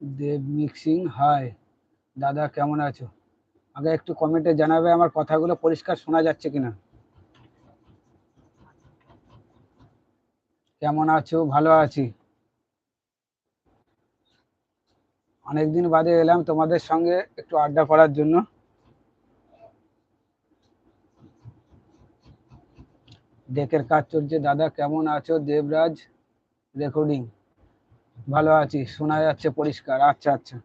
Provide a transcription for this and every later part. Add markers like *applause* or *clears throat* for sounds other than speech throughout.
দেব mixing, high. দাদা, কেমন আছো? আগে একটু কমেন্টে জানাবে আমার কথাগুলো পরিষ্কার শোনা যাচ্ছে কিনা? কেমন আছো? ভালো আছি। অনেকদিন বাদে এলাম তোমাদের সঙ্গে একটু আড্ডা করার জন্য। ডেকের কাজ চলছে। দাদা, কেমন আছো? দেবরাজ রেকর্ডিং ভালো আছি শোনা যাচ্ছে পরিষ্কার। আচ্ছা আচ্ছা।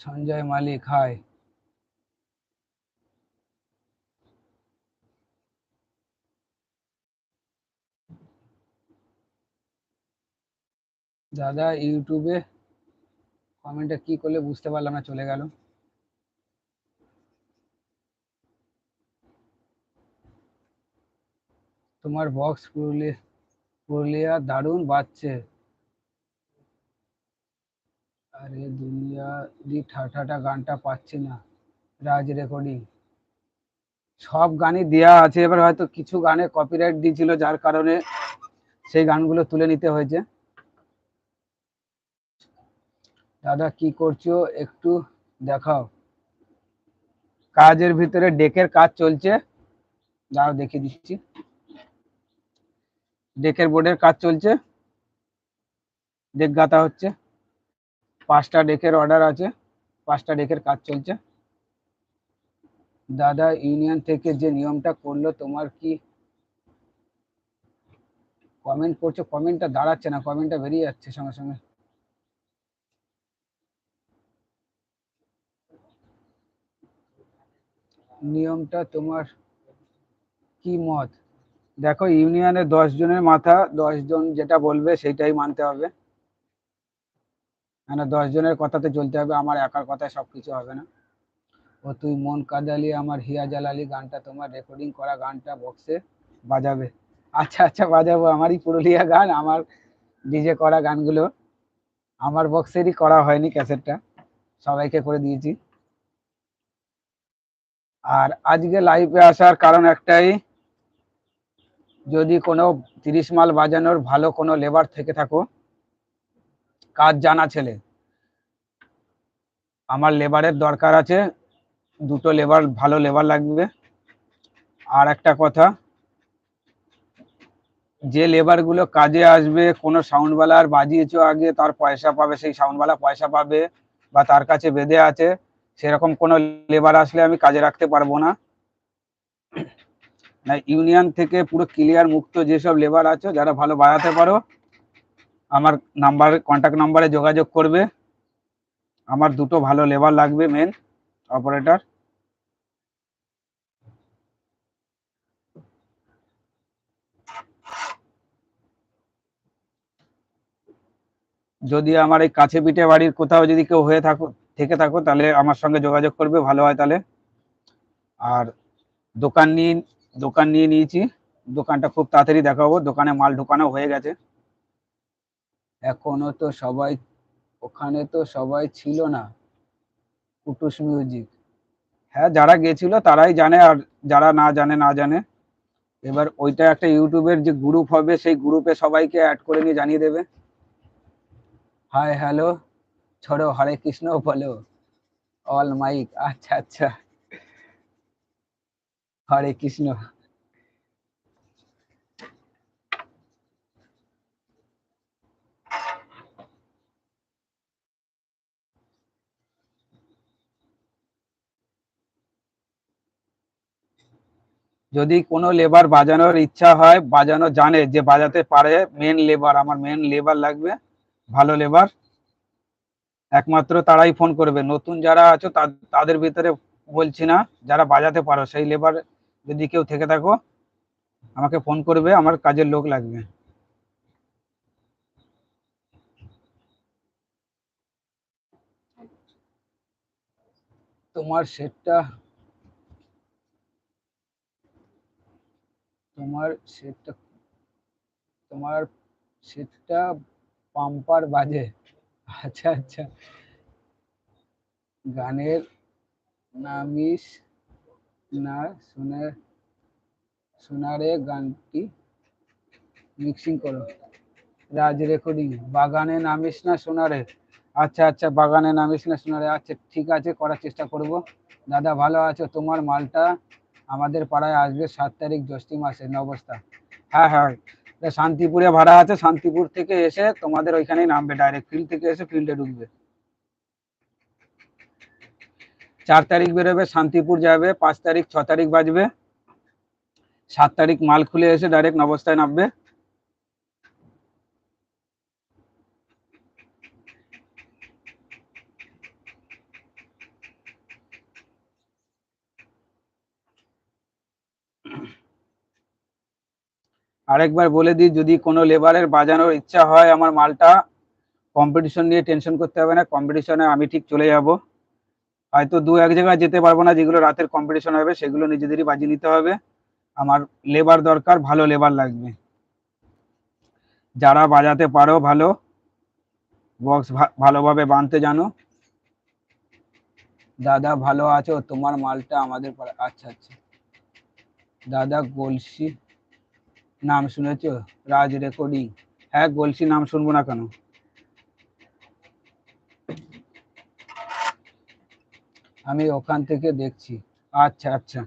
সঞ্জয় মালিক, হাই। দাদা, ইউটিউবে কমেন্টে কি করলে বুঝতে পারলাম না, চলে গেল। তোমার বক্স পুরুলিয়া দারুণ বাজছে। আরে দুনিয়া দি ঠাঠাটা গানটা পাচ্ছি না, রাজ রেকর্ডিং সব গানই দেয়া আছে, এবার হয়তো কিছু গানে কপিরাইট দিয়েছিল, যার কারণে সেই গানগুলো তুলে নিতে হয়েছে। দাদা, কি করছ? একটু দেখাও। কাজের ভিতরে ডেকের কাজ চলছে। দাও, দেখিয়ে দিচ্ছি। ডেকের বোর্ডের কাজ চলছে। ডেক গাঁথা হচ্ছে। পাঁচটা ডেকের অর্ডার আছে। পাঁচটা ডেকের কাজ চলছে। দাদা ইউনিয়ন থেকে যে নিয়মটা করল, তোমার কি কমেন্ট করছ? কমেন্টটা দাঁড়াচ্ছে না কমেন্টটা বেরিয়ে যাচ্ছে সঙ্গে সঙ্গে। নিয়মটা তোমার কি মত? দেখো, ইউনিয়নে দশ জনের মাথা, দশ জন যেটা বলবে সেটাই মানতে হবে। মানে দশ জনের কথাতে চলতে হবে, আমার একার কথায় সব কিছু হবে না। ও তুই মন কাদালি, আমার হিয়া জালালি গানটা তোমার রেকর্ডিং করা গানটা বক্সে বাজাবে। আচ্ছা আচ্ছা বাজাবো, আমারই পুরুলিয়া গান, আমার ডিজে করা গানগুলো। আমার বক্সেরই করা হয়নি ক্যাসেটটা, সবাইকে করে দিয়েছি। আর আজকে লাইভে আসার কারণ একটাই যদি কোনো তিরিশ মাল বাজানোর ভালো কোনো লেবার থেকে থাকো, কাজ জানা ছেলে, আমার লেবারের দরকার আছে, দুটো লেবার ভালো লেবার লাগবে। আর একটা কথা, যে লেবারগুলো কাজে আসবে, কোনো সাউন্ডওয়ালার বাজিয়েছো আগে, তার পয়সা পাবে, সেই সাউন্ডওয়ালা পয়সা পাবে বা তার কাছে বেঁধে আছে, সেরকম কোনো লেবার আসলে আমি কাজে রাখতে পারব না। না, ইউনিয়ন থেকে পুরো ক্লিয়ার মুক্ত যেসব লেবার আছে, যারা ভালো বাড়াতে পারো, আমার নাম্বার কন্ট্যাক্ট নাম্বারে যোগাযোগ করবে। আমার দুটো ভালো লেবার লাগবে মেন অপারেটর যদি আমার এই কাছে পিঠে বাড়ির কোথাও যদি কেউ হয়ে থাকো, থেকে থাকো, তাহলে আমার সঙ্গে যোগাযোগ করবে, ভালো হয় তাহলে। আর দোকান নিয়ে দোকান নিয়ে নিয়েছি। দোকানটা খুব তাড়াতাড়ি দেখাবো। দোকানে মাল ঢোকানো হয়ে গেছে। এখনও তো সবাই, ওখানে তো সবাই ছিল না। কুটুস মিউজিক। হ্যাঁ যারা গেছিল তারাই জানে আর যারা না জানে না জানে। এবার ওইটা একটা ইউটিউবের যে গ্রুপ হবে, সেই গ্রুপে সবাইকে অ্যাড করে নিয়ে জানিয়ে দেবে। হাই হ্যালো ছড়ো, হরে কৃষ্ণ বলো। অল মাইক আচ্ছা আচ্ছা। হরে কৃষ্ণ। যদি কোনো লেবার বাজানোর ইচ্ছা হয়, বাজানো জানে যে বাজাতে পারে মেন লেবার আমার মেন লেবার লাগবে, ভালো লেবার একমাত্র তারাই ফোন করবে। নতুন যারা আছো তাদের ভিতরে বলছি না, যারা বাজাতে পারো, সেই লেবার যদি কেউ থেকে থাকো, আমাকে ফোন করবে, আমার কাজের লোক লাগবে। তোমার সেটটা তোমার সেটটা তোমার সেটটা পাম্পার বাজে। আচ্ছা আচ্ছা। গানের নামিস শোনারে গানটি মিক্সিং করো। রাজ রেকর্ডিং বাগানে নামিস না সোনারে। আচ্ছা আচ্ছা বাগানে নামিস না সোনারে। আচ্ছা ঠিক আছে, করার চেষ্টা করব। দাদা, ভালো আছো? তোমার মালটা আমাদের পাড়ায় আসবে সাত তারিখ জ্যৈষ্ঠী মাসে নবস্থা হ্যাঁ হ্যাঁ। শান্তিপুরে ভাড়া আছে, শান্তিপুর থেকে এসে তোমাদের ওইখানেই নামবে ডাইরেক্ট ফিল্ড থেকে এসে ফিল্ডে ঢুকবে। চার তারিখ বেরোবে, শান্তিপুর যাবে, পাঁচ তারিখ, ছ তারিখ বাজবে। সাত তারিখ মাল খুলে এসে ডাইরেক্ট নবস্থায় নামবে। আরেকবার বলে দিই, যদি কোনো লেবারের বাজানোর ইচ্ছা হয় আমার মালটা কম্পিটিশন নিয়ে টেনশন করতে হবে না। কম্পিটিশনে আমি ঠিক চলে যাব। হয়তো দু এক জায়গায় যেতে পারব না, যেগুলো রাতের কম্পিটিশন হবে, সেগুলো নিজেদেরই বাজিয়ে নিতে হবে। আমার লেবার দরকার, ভালো লেবার লাগবে। যারা বাজাতে পারো ভালো বক্স ভালোভাবে বাঁধতে জানো। দাদা ভালো আছো? তোমার মালটা আমাদের আচ্ছা আচ্ছা। দাদা গলসি, নাম শুনেছো? রাজ রেকর্ডিং হ্যাঁ গলসি নাম শুনব না কেন? আমি ওখান থেকে দেখছি। আচ্ছা আচ্ছা।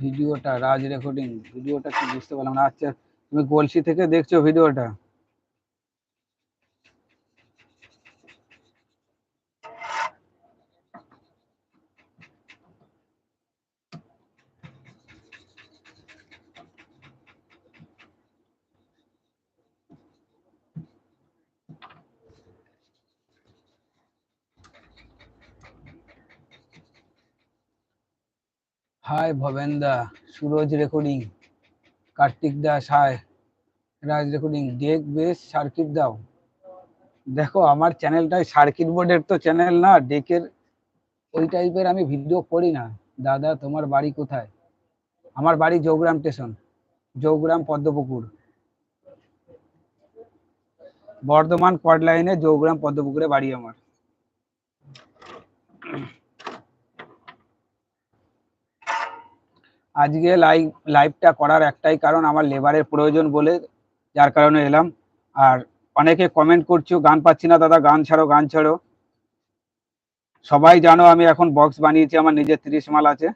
ভিডিওটা, রাজ রেকর্ডিং ভিডিওটা কি বুঝতে পারলাম না। আচ্ছা তুমি গলসি থেকে দেখছ ভিডিওটা? হাই ভবেন দা Suraj recording. Kartik Das hi Raj recording deck bass circuit দাও। দেখো, আমার চ্যানেলটাই সার্কিট বোর্ডের তো চ্যানেল না, ডেকের ওই টাইপের আমি ভিডিও করি না। দাদা, তোমার বাড়ি কোথায়? আমার বাড়ি জৌগ্রাম স্টেশন, জৌগ্রাম পদ্মপুকুর। বর্ধমান কড লাইনে জৌগ্রাম পদ্মপুকুরে বাড়ি আমার। আজকে লাইভ লাইভটা করার একটাই কারণ আমার লেবারের প্রয়োজন বলে, যার কারণে এলাম। আর অনেকে কমেন্ট করছ, গান পাচ্ছি না দাদা, গান ছাড়ো গান ছাড়ো। সবাই জানো আমি এখন বক্স বানিয়েছি, আমার নিজের তিরিশ মাল আছে।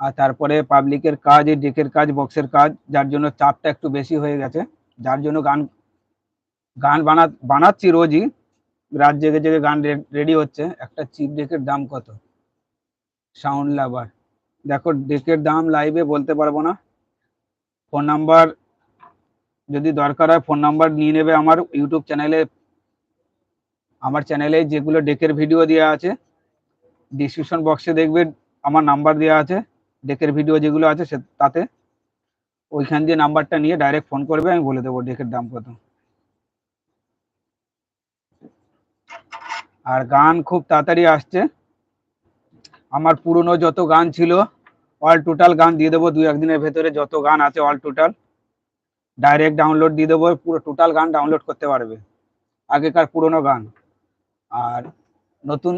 আর তারপরে পাবলিকের কাজ, এই ডেকের কাজ বক্সের কাজ, যার জন্য চাপটা একটু বেশি হয়ে গেছে। যার জন্য গান গান বানা, বানাচ্ছি রোজই। রাত জেগে জেগে গান রেডি হচ্ছে। একটা চিপ ডেকের দাম কত? সাউন্ড লাভার দেখো ডেকের দাম লাইভে বলতে পারব না। ফোন নাম্বার যদি দরকার হয়, ফোন নাম্বার নিয়ে নেবে আমার ইউটিউব চ্যানেলে। আমার চ্যানেলে যেগুলো ডেকের ভিডিও দেওয়া আছে ডিসক্রিপশন বক্সে দেখবে আমার নাম্বার দেওয়া আছে, ডেকের ভিডিও যেগুলো আছে সে, তাতে। ওইখান দিয়ে নাম্বারটা নিয়ে ডাইরেক্ট ফোন করবে, আমি বলে দেবো ডেকের দাম কত। আর গান খুব তাড়াতাড়ি আসছে। আমার পুরনো যত গান ছিল অল টোটাল গান দিয়ে দেবো দু একদিনের ভেতরে, যত গান আছে অল টোটাল। ডাইরেক্ট ডাউনলোড দিয়ে দেবো, পুরো টোটাল গান ডাউনলোড করতে পারবে। আগেকার পুরনো গান। আর নতুন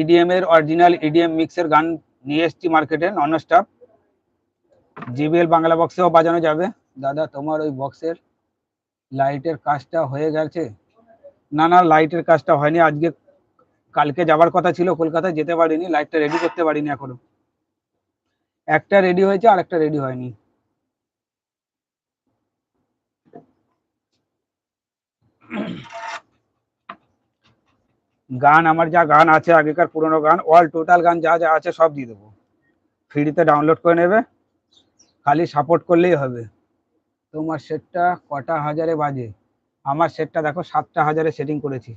ইডিএম এর অরিজিনাল ইডিএম মিক্সের গান নিয়ে এসছি মার্কেটে নন স্টপ জিবিএল বাংলা বক্সেও বাজানো যাবে। দাদা, তোমার ওই বক্সের লাইটের কাজটা হয়ে গেছে? না না লাইটের কাজটা হয়নি। আজকে, কালকে যাবার কথা ছিল, কলকাতায় যেতে পারিনি লাইটটা রেডি করতে পারিনি এখনও। একটা রেডি হয়েছে, আর একটা রেডি হয়নি। গান, আমার যা গান আছে, আগেকার পুরনো গান অল টোটাল গান যা যা আছে সব দিয়ে দেবো। ফ্রিতে ডাউনলোড করে নেবে, খালি সাপোর্ট করলেই হবে। তোমার সেটটা কটা হাজারে বাজে? আমার সেটটা দেখো, সাতটা হাজারে সেটিং করেছি।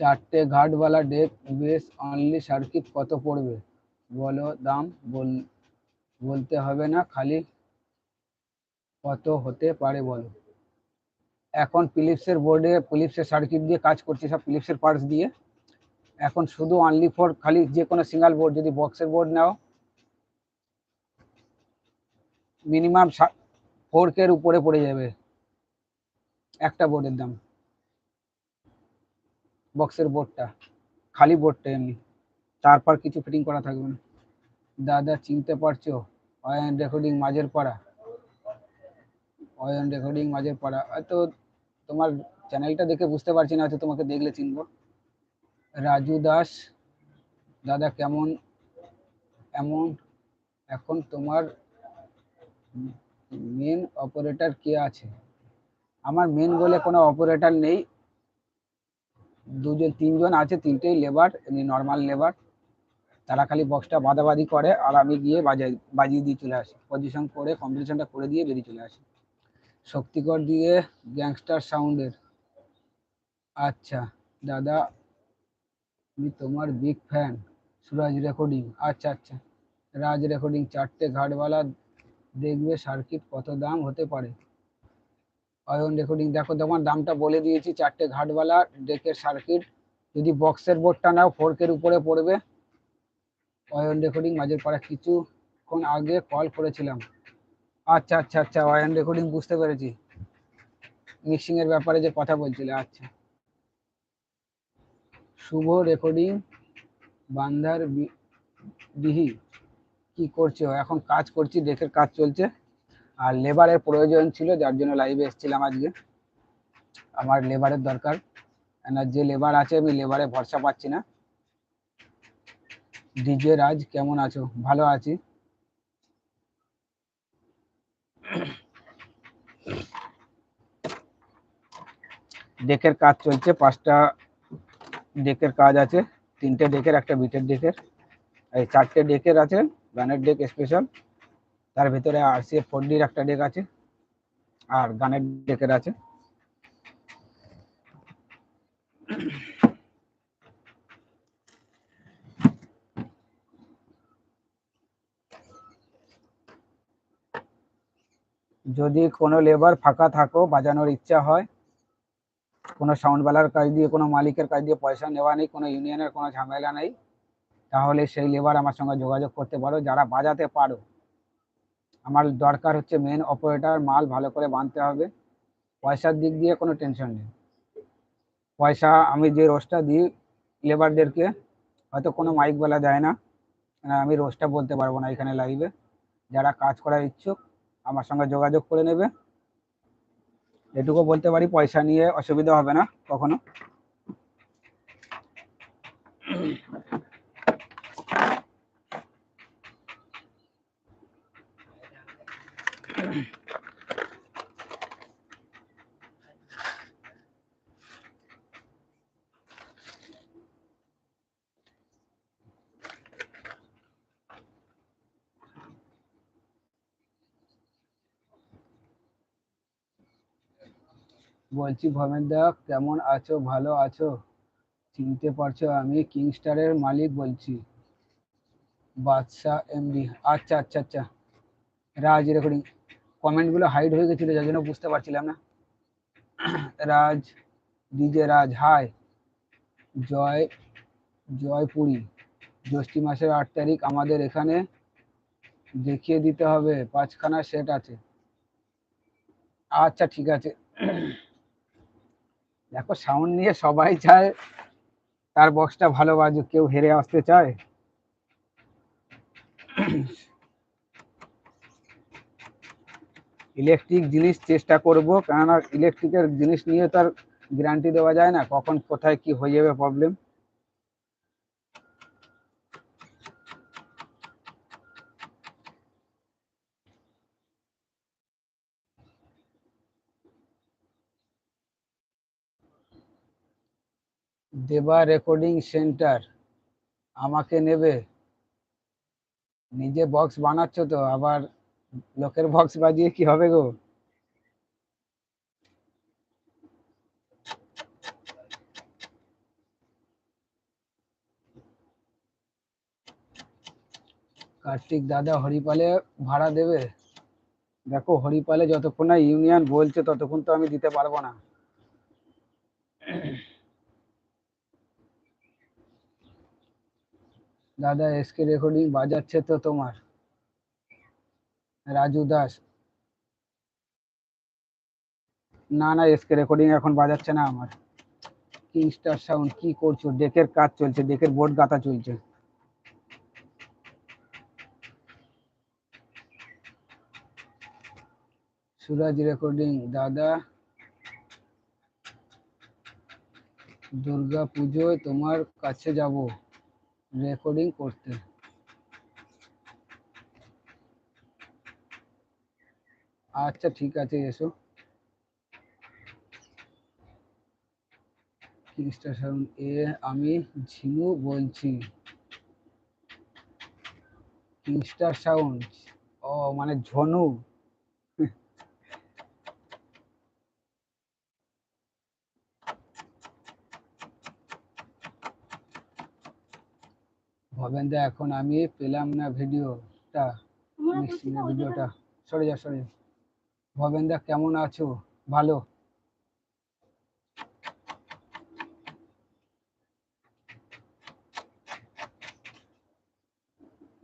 চারটে ঘাটওয়ালা ডেক বেস অনলি সার্কিট কত পড়বে? বলো দাম, বল, বলতে হবে না, খালি কত হতে পারে বলো। এখন ফিলিপসের বোর্ডে ফিলিপসের সার্কিট দিয়ে কাজ করছি সব ফিলিপসের পার্টস দিয়ে। এখন শুধু অনলি ফর খালি যে কোনো সিঙ্গেল বোর্ড যদি বক্সের বোর্ড নাও মিনিমাম ফোর কের উপরে পড়ে যাবে। একটা বোর্ডের দাম। বক্সের বোর্ডটা খালি বোর্ডটা এমনি। তারপর কিছু ফিটিং করা থাকবে না। দাদা, চিনতে পারছ? অয়ন রেকর্ডিং মাঝের পাড়া। অয়ন রেকর্ডিং মাঝের পাড়া। হয়তো তোমার চ্যানেলটা দেখে বুঝতে পারছি না, হয়তো তোমাকে দেখলে চিনবো। রাজু দাস, দাদা কেমন? এমন। এখন তোমার মেন অপারেটর কে আছে? আমার মেন বলে কোনো অপারেটর নেই। দুজন, তিনজন আছে, তিনটেই লেবার এমনি নর্মাল লেবার তারা খালি বক্সটা বাদাবাদি করে আর আমি গিয়ে বাজাই, বাজিয়ে দিয়ে চলে আসি। পজিশন করে কম্পিটিশনটা করে দিয়ে বেরিয়ে চলে আসি। শক্তিকর দিয়ে গ্যাংস্টার সাউন্ডের আচ্ছা দাদা, আমি তোমার বিগ ফ্যান সুরাজ রেকর্ডিং আচ্ছা আচ্ছা। রাজ রেকর্ডিং চারটে ঘাটওয়ালা দেখবে সার্কিট কত দাম হতে পারে। অয়ন রেকর্ডিং দেখো তোমার দামটা বলে দিয়েছি, চারটে ঘাটওয়ালা ডেকের সার্কিট যদি বক্সের বোর্ডটা নাও ফোরকের উপরে পড়বে। অয়ন রেকর্ডিং মাঝের পাড়া কিছুক্ষণ আগে কল করেছিলাম। আচ্ছা আচ্ছা আচ্ছা অয়ন রেকর্ডিং বুঝতে পেরেছি। মিক্সিং এর ব্যাপারে যে কথা বলছিলে আচ্ছা। শুভ রেকর্ডিং বান্ধার বিহি। কি করছ? এখন কাজ করছি ডেকের কাজ চলছে। আর লেবারের প্রয়োজন ছিল, যার জন্য লাইভে এসেছিলাম আজকে। আমার লেবারের দরকার। যে লেবার আছে, আমি লেবারে ভরসা পাচ্ছি না। ডিজে রাজ, কেমন আছো? ভালো আছি। ডেকের কাজ চলছে, পাঁচটা ডেকের কাজ আছে। তিনটে ডেকের, একটা বিটের ডেকের। এই চারটে ডেকের আছে গানের ডেক স্পেশাল তার ভিতরে আর সি ফোর একটা ডেক আছে আর গানের ডেকের আছে। যদি কোনো লেবার ফাঁকা থাকো, বাজানোর ইচ্ছা হয়, কোনো সাউন্ডওয়ালার কাজ দিয়ে, কোনো মালিকের কাজ দিয়ে পয়সা নেওয়া নেই, কোনো ইউনিয়নের কোনো ঝামেলা নেই, তাহলে সেই লেবার আমার সঙ্গে যোগাযোগ করতে পারো, যারা বাজাতে পারো। আমার দরকার হচ্ছে মেন অপারেটর মাল ভালো করে বাঁধতে হবে। পয়সার দিক দিয়ে কোনো টেনশন নেই। পয়সা আমি যে রোজটা দিই লেবারদেরকে হয়তো কোনো মাইকওয়ালা দেয় না। আমি রোজটা বলতে পারব না এখানে লাইভে যারা কাজ করার ইচ্ছুক, আমার সঙ্গে যোগাযোগ করে নেবে। এটুকু বলতে পারি, পয়সা নিয়ে অসুবিধা হবে না কখনো। বলছি ভবেন্দা কেমন আছো? ভালো আছো? চিনতে পারছ, আমি কিংস্টারের মালিক বলছি। বাদশাহ এমডি। আচ্ছা আচ্ছা আচ্ছা। রাজ রেকর্ডিং কমেন্টগুলো হাইড হয়ে গেছিল, যার জন্য বুঝতে পারছিলাম না। *clears throat* রাজ, ডিজে রাজ, হাই। জয়, জয়পুরি। জ্যৈষ্ঠী মাসের আট তারিখ, আমাদের এখানে দেখিয়ে দিতে হবে। পাঁচখানা সেট আছে। আচ্ছা ঠিক আছে। *clears throat* দেখো সাউন্ড নিয়ে সবাই চায়, তার বক্সটা ভালো বাজুক, কেউ হেরে আসতে চায়। ইলেকট্রিক জিনিস চেষ্টা করব, কেননা ইলেকট্রিকের জিনিস নিয়ে তার গ্যারান্টি দেওয়া যায় না, কখন কোথায় কি হয়ে যাবে প্রবলেম দেবা রেকর্ডিং সেন্টার, আমাকে নেবে। নিজে বক্স বানাচ্ছ তো, আবার লোকের বক্স বাজিয়ে কি হবে গো? কার্তিক দাদা হরিপালে ভাড়া দেবে? দেখো হরিপালে যতক্ষণ না ইউনিয়ন বলছে, ততক্ষণ তো আমি দিতে পারব না। দাদা এসকে রেকর্ডিং বাজাচ্ছে তো তোমার। রাজু দাস। না না এসকে রেকর্ডিং এখন বাজাচ্ছে না আমার। কিং স্টার সাউন্ড কি করছ? ডেকের কাজ চলছে, ডেকের বোর্ড গাঁথা চলছে। সুরাজ রেকর্ডিং দাদা। দুর্গা পুজোয় তোমার কাছে যাব। রেকর্ডিং করতে। আচ্ছা ঠিক আছে, এসো। সাউন্ড এ আমি ঝিমু বলছি। কিংস্টার সাউন্ড ও মানে ঝনু। ভবেন্দা এখন আমি পেলাম না ভিডিওটা ভিডিওটা। সরে যা সরে যা ভবেন্দা কেমন আছো? ভালো।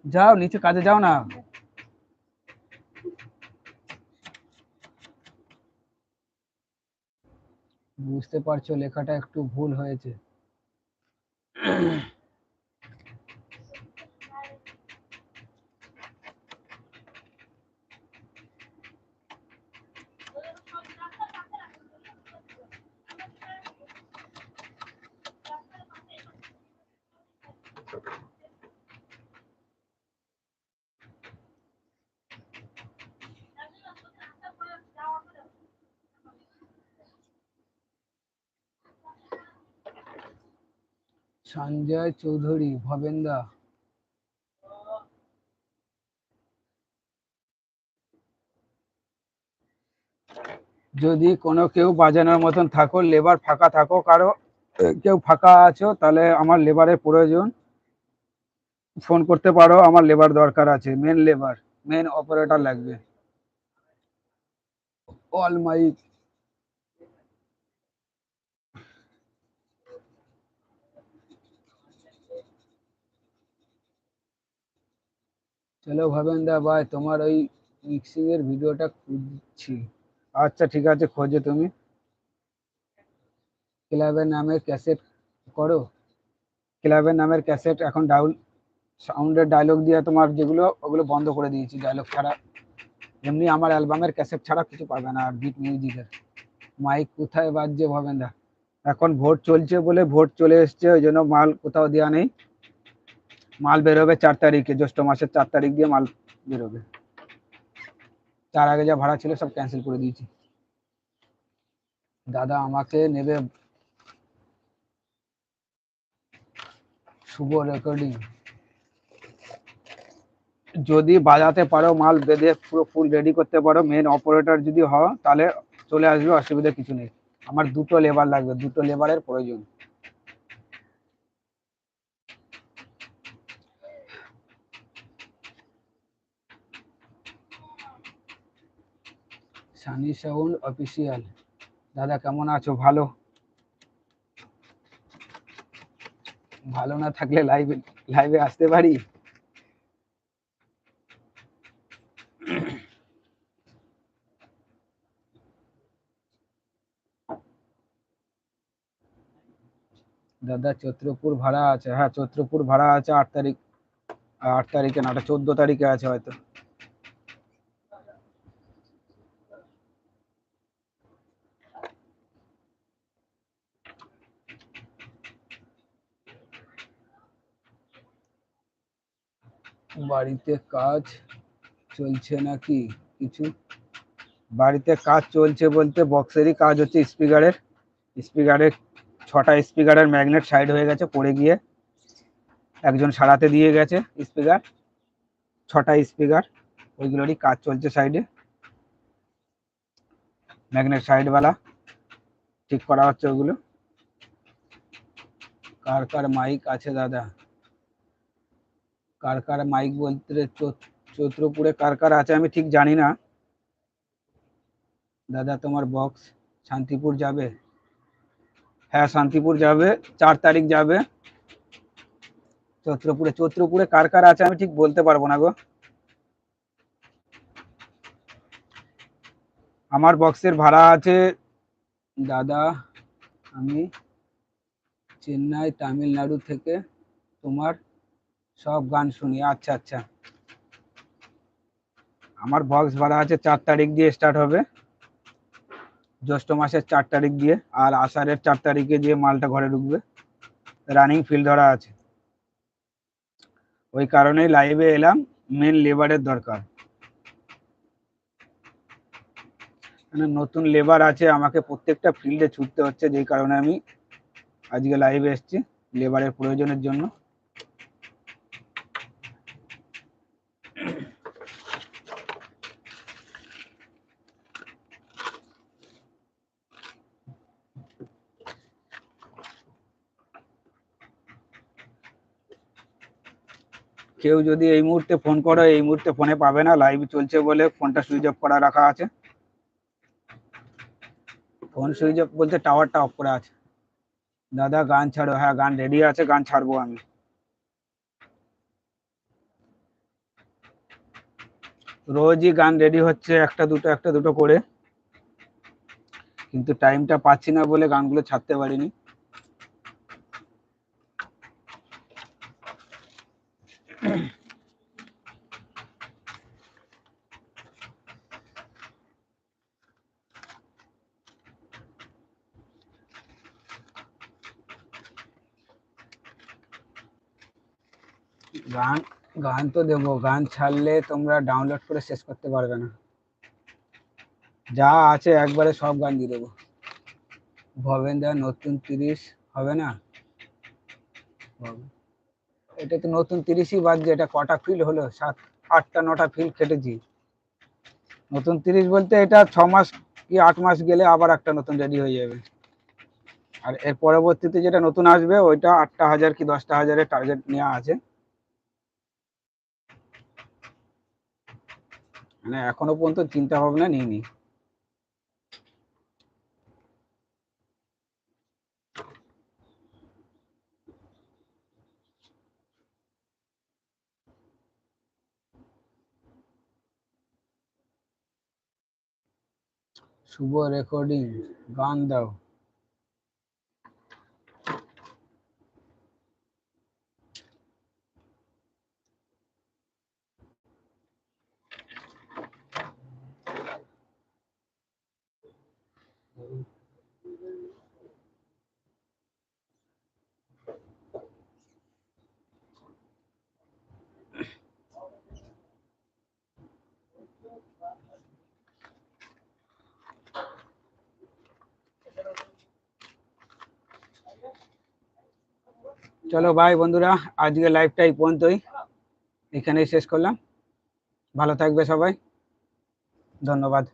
যাও নিচে কাজে যাও না। বুঝতে পারছ লেখাটা একটু ভুল হয়েছে। সঞ্জয় চৌধুরী ভবেন্দা যদি কোনো কেউ বাজানোর মতন থাকো লেবার ফাঁকা থাকো কারও কেউ ফাঁকা আছো, তাহলে আমার লেবারের প্রয়োজন। ফোন করতে পারো, আমার লেবার দরকার আছে মেন লেবার মেন অপারেটর লাগবে। অল মাইক চলো ভবেন্দা ভাই তোমার ওই মিক্সিং এর ভিডিওটা খুঁজছি। আচ্ছা ঠিক আছে, খোঁজো তুমি। ক্লাবের নামের ক্যাসেট করো। ক্লাবের নামের ক্যাসেট এখন ডাউন সাউন্ডের ডায়লগ দিয়ে তোমার যেগুলো, ওগুলো বন্ধ করে দিয়েছি ডায়লগ ছাড়া। এমনি আমার অ্যালবামের ক্যাসেট ছাড়া কিছু পাবে না আর বিট মিউজিকের মাইক কোথায় বাজছে ভবেন্দা? এখন ভোট চলছে বলে ভোট চলে এসছে, ওই জন্য মাল কোথাও দেওয়া নেই। মাল বেরোবে চার তারিখে, জ্যৈষ্ঠ মাসের চার তারিখ দিয়ে মাল বেরোবে। তার আগে যা ভাড়া ছিল সব ক্যান্সেল করে দিয়েছি। দাদা আমাকে নেবে শুভ রেকর্ডিং যদি বাজাতে পারো, মাল বেঁধে পুরো ফুল রেডি করতে পারো মেন অপারেটর যদি হও, তাহলে চলে আসবে, অসুবিধা কিছু নেই। আমার দুটো লেবার লাগবে, দুটো লেবারের প্রয়োজন। সানি সাউন্ড অফিসিয়াল দাদা, কেমন আছো? ভালো? ভালো না থাকলে লাইভে লাইভে আসতে পারি? দাদা, চৈত্রপুর ভাড়া আছে। হ্যাঁ চৈত্রপুর ভাড়া আছে আট তারিখ, আট তারিখে না চোদ্দ তারিখে আছে হয়তো। বাড়িতে কাজ চলছে নাকি কিছু? বাড়িতে কাজ চলছে বলতে বক্সেরই কাজ হচ্ছে স্পিকারের। স্পিকারের, ছটা স্পিকারের ম্যাগনেট সাইড হয়ে গেছে, পড়ে গিয়ে একজন সারাতে দিয়ে গেছে স্পিকার। ছটা স্পিকার, ওইগুলোরই কাজ চলছে সাইডে। ম্যাগনেট সাইডওয়ালা ঠিক করা হচ্ছে ওগুলো। কার কার মাইক আছে দাদা? কার কার মাইক বলতে চৈত্রপুরে কার কার আছে আমি ঠিক জানি না। দাদা, তোমার বক্স শান্তিপুর যাবে? হ্যাঁ শান্তিপুর যাবে, চার তারিখ যাবে। চৈত্রপুরে চৈত্রপুরে কার কার আছে আমি ঠিক বলতে পারব না গো। আমার বক্সের ভাড়া আছে, দাদা, আমি চেন্নাই তামিলনাড়ু থেকে তোমার সব গান শুনি আচ্ছা আচ্ছা। আমার বক্স ভাড়া আছে চার তারিখ দিয়ে স্টার্ট হবে। জ্যৈষ্ঠ মাসের চার তারিখ দিয়ে আর আষাঢ়ের চার তারিখে দিয়ে মালটা ঘরে ঢুকবে। রানিং ফিল ধরা আছে। ওই কারণেই লাইভে এলাম মেন লেবারের দরকার। মানে নতুন লেবার আছে, আমাকে প্রত্যেকটা ফিল্ডে ছুটতে হচ্ছে, যেই কারণে আমি আজকে লাইভে এসেছি লেবারের প্রয়োজনের জন্য। কেউ যদি এই মুহূর্তে ফোন করো, এই মুহূর্তে ফোনে পাবে না। লাইভ চলছে বলে ফোনটা সুইচ অফ করা রাখা আছে। ফোন সুইচ অফ বলতে টাওয়ারটা অফ করা আছে। দাদা, গান ছাড়ো। হ্যাঁ গান রেডি আছে, গান ছাড়বো আমি। রোজই গান রেডি হচ্ছে, একটা দুটো একটা দুটো করে। কিন্তু টাইমটা পাচ্ছি না বলে গানগুলো ছাড়তে পারিনি। গান গান তো দেবো। গান ছাড়লে তোমরা ডাউনলোড করে শেষ করতে পারবে না। যা আছে একবারে সব গান দিয়ে দেবো। ভবেন্দা নতুন তিরিশ, হবে না? এটা তো নতুন তিরিশই বাজছে এটা কটা ফিল হলো? সাত, আটটা, নটা ফিল খেটেছি নতুন তিরিশ বলতে এটা ছ মাস কি আট মাস গেলে আবার একটা নতুন রেডি হয়ে যাবে। আর এর পরবর্তীতে যেটা নতুন আসবে, ওইটা আটটা হাজার কি দশটা হাজারের টার্গেট নেওয়া আছে। মানে এখনও পর্যন্ত চিন্তা ভাবনা নিইনি। শুভ রেকর্ডিং গান দাও। চলো ভাই বন্ধুরা। আজকে লাইভটা এই পর্যন্তই। এখানেই শেষ করলাম। ভালো থাকবে সবাই। ধন্যবাদ।